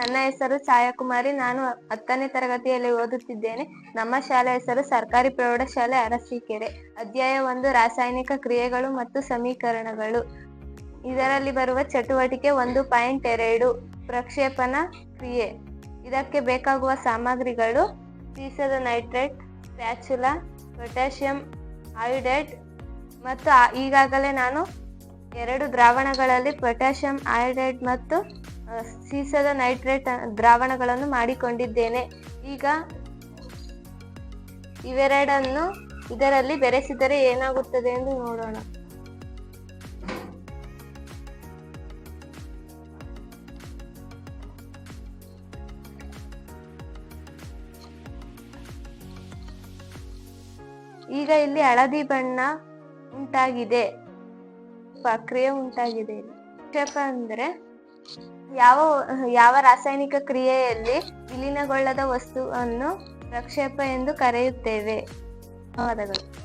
ಹೆಸರು ಛಾಯಾಕುಮಾರಿ. ನಾನು ಹತ್ತನೇ ತರಗತಿಯಲ್ಲಿ ಓದುತ್ತಿದ್ದೇನೆ. ನಮ್ಮ ಶಾಲೆ ಹೆಸರು ಸರ್ಕಾರಿ ಪ್ರೌಢಶಾಲೆ ಅರಸೀಕೆರೆ. ಅಧ್ಯಾಯ ಒಂದು, ರಾಸಾಯನಿಕ ಕ್ರಿಯೆಗಳು ಮತ್ತು ಸಮೀಕರಣಗಳು. ಇದರಲ್ಲಿ ಬರುವ ಚಟುವಟಿಕೆ ಒಂದು ಪಾಯಿಂಟ್ ಎರಡು, ಪ್ರಕ್ಷೇಪಣ ಕ್ರಿಯೆ. ಇದಕ್ಕೆ ಬೇಕಾಗುವ ಸಾಮಗ್ರಿಗಳು ಸೀಸದ ನೈಟ್ರೇಟ್, ಸ್ಪ್ಯಾಚುಲಾ, ಪೊಟ್ಯಾಷಿಯಂ ಆಯೋಡೇಟ್ ಮತ್ತು ಈಗಾಗಲೇ ನಾನು ಎರಡು ದ್ರಾವಣಗಳಲ್ಲಿ ಪೊಟ್ಯಾಷಿಯಂ ಆಯೋಡೈಡ್ ಮತ್ತು ಸೀಸದ ನೈಟ್ರೇಟ್ ದ್ರಾವಣಗಳನ್ನು ಮಾಡಿಕೊಂಡಿದ್ದೇನೆ. ಈಗ ಇವೆರಡನ್ನು ಇದರಲ್ಲಿ ಬೆರೆಸಿದರೆ ಏನಾಗುತ್ತದೆ ಎಂದು ನೋಡೋಣ. ಈಗ ಇಲ್ಲಿ ಹಳದಿ ಬಣ್ಣ ಉಂಟಾಗಿದೆ. ಪ್ರಕ್ರಿಯೆ ಉಂಟಾಗಿದೆ. ಅಂದ್ರೆ ಯಾವ ಯಾವ ರಾಸಾಯನಿಕ ಕ್ರಿಯೆಯಲ್ಲಿ ವಿಲೀನಗೊಳ್ಳದ ವಸ್ತುವನ್ನು ಪ್ರಕ್ಷೇಪ ಎಂದು ಕರೆಯುತ್ತೇವೆ. ಧನ್ಯವಾದಗಳು.